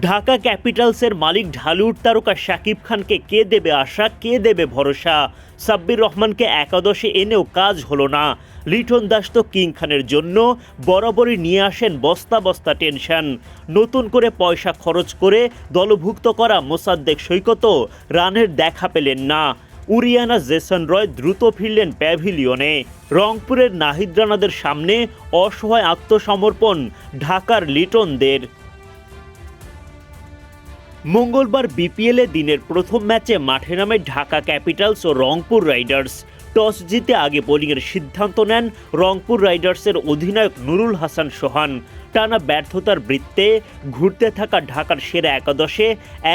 ঢাকা ক্যাপিটালসের মালিক ঢালুর তারকা শাকিব খানকে কে দেবে আশা, কে দেবে ভরসা? সাব্বির রহমানকে একাদশে এনেও কাজ হলো না। লিটন দাস তো কিং খানের জন্য বরাবরই নিয়ে আসেন বস্তা বস্তা টেনশন। নতুন করে পয়সা খরচ করে দলভুক্ত করা মোসাদ্দেক সৈকত রানের দেখা পেলেন না। উরিয়ানা জেসন রয় দ্রুত ফিরলেন প্যাভিলিয়নে। রংপুরের নাহিদ রানাদের সামনে অসহায় আত্মসমর্পণ ঢাকার লিটনদের। মঙ্গলবার বিপিএলে দিনের প্রথম ম্যাচে মাঠে নামে ঢাকা ক্যাপিটালস ও রংপুর রাইডার্স। টস জিতে আগে বোলিংয়ের সিদ্ধান্ত নেন রংপুর রাইডার্সের অধিনায়ক নুরুল হাসান সোহান। টানা ব্যর্থতার বৃত্তে ঘুরতে থাকা ঢাকার সেরা একাদশে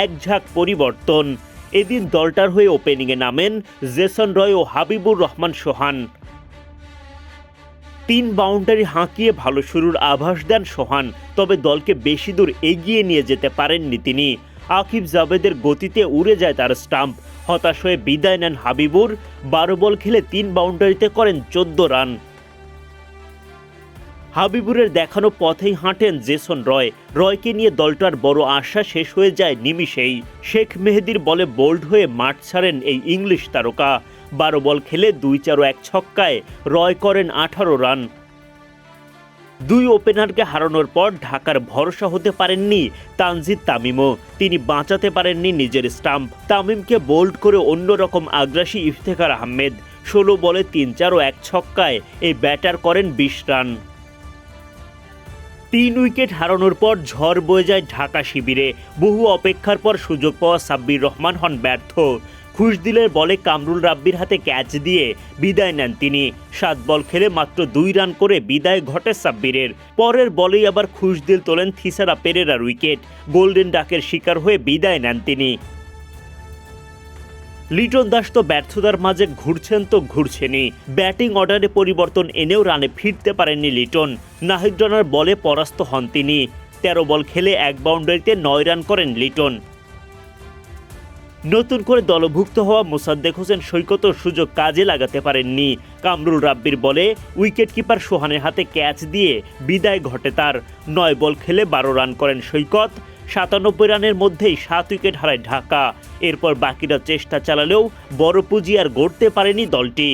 এক ঝাঁক পরিবর্তন। এদিন দলটার হয়ে ওপেনিংয়ে নামেন জেসন রয় ও হাবিবুর রহমান সোহান। তিন বাউন্ডারি হাঁকিয়ে ভালো শুরুর আভাস দেন সোহান, তবে দলকে বেশি দূর এগিয়ে নিয়ে যেতে পারেননি তিনি। আকিব জাবেদের গতিতে উড়ে যায় তার স্টাম্প। হতাশ হয়ে বিদায় নেন হাবিবুর। বারো বল খেলে তিন বাউন্ডারিতে করেন চোদ্দ রান। হাবিবুরের দেখানো পথেই হাঁটেন জেসন রয়। রয়কে নিয়ে দলটার বড় আশা শেষ হয়ে যায় নিমিষেই। শেখ মেহেদির বলে বোল্ড হয়ে মাঠ ছাড়েন এই ইংলিশ তারকা। বারো বল খেলে দুই চার এক ছক্কায় রয় করেন আঠারো রান। দুই ওপেনারকে হারানোর পর ঢাকার ভরসা হতে পারেননি তানজিদ তামিমও। তিনি বাঁচাতে পারেননি নিজের স্টাম্প। তামিমকে বোল্ড করে অন্যরকম আগ্রাসী ইফতেখার আহমেদ। ষোলো বলে তিন চার ও এক ছক্কায় এই ব্যাটার করেন বিশ রান। তিন উইকেট হারানোর পর ঝড় বয়ে যায় ঢাকা শিবিরে। বহু অপেক্ষার পর সুযোগ পাওয়া সাব্বির রহমান হন ব্যর্থ। খুশ খুশদিলের বলে কামরুল রাব্বির হাতে ক্যাচ দিয়ে বিদায় নেন তিনি। সাত বল খেলে মাত্র দুই রান করে বিদায় ঘটে সাব্বিরের। পরের বলেই আবার খুশদিল তোলেন থিসারা পেরেরার উইকেট। গোল্ডেন ডাকের শিকার হয়ে বিদায় নেন তিনি। লিটন দাস তো ব্যর্থতার মাঝে ঘুরছেন তো ঘুরছেনই। ব্যাটিং অর্ডারে পরিবর্তন এনেও রানে ফিরতে পারেননি লিটন। নাহিদ বলে পরাস্ত হন তিনি। তেরো বল খেলে এক বাউন্ডারিতে নয় রান করেন লিটন। নতুন করে দলভুক্ত হওয়া মোসাদ্দেক হোসেন সৈকত সুযোগ কাজে লাগাতে পারেননি। কামরুল রাব্বির বলে উইকেট কিপার সোহানের হাতে ক্যাচ দিয়ে বিদায় ঘটে তার। নয় বল খেলে বারো রান করেন সৈকত। সাতানব্বই রানের মধ্যেই সাত উইকেট হারায় ঢাকা। এরপর বাকিরা চেষ্টা চালালেও বড় পুঁজি আর গড়তে পারেনি দলটি।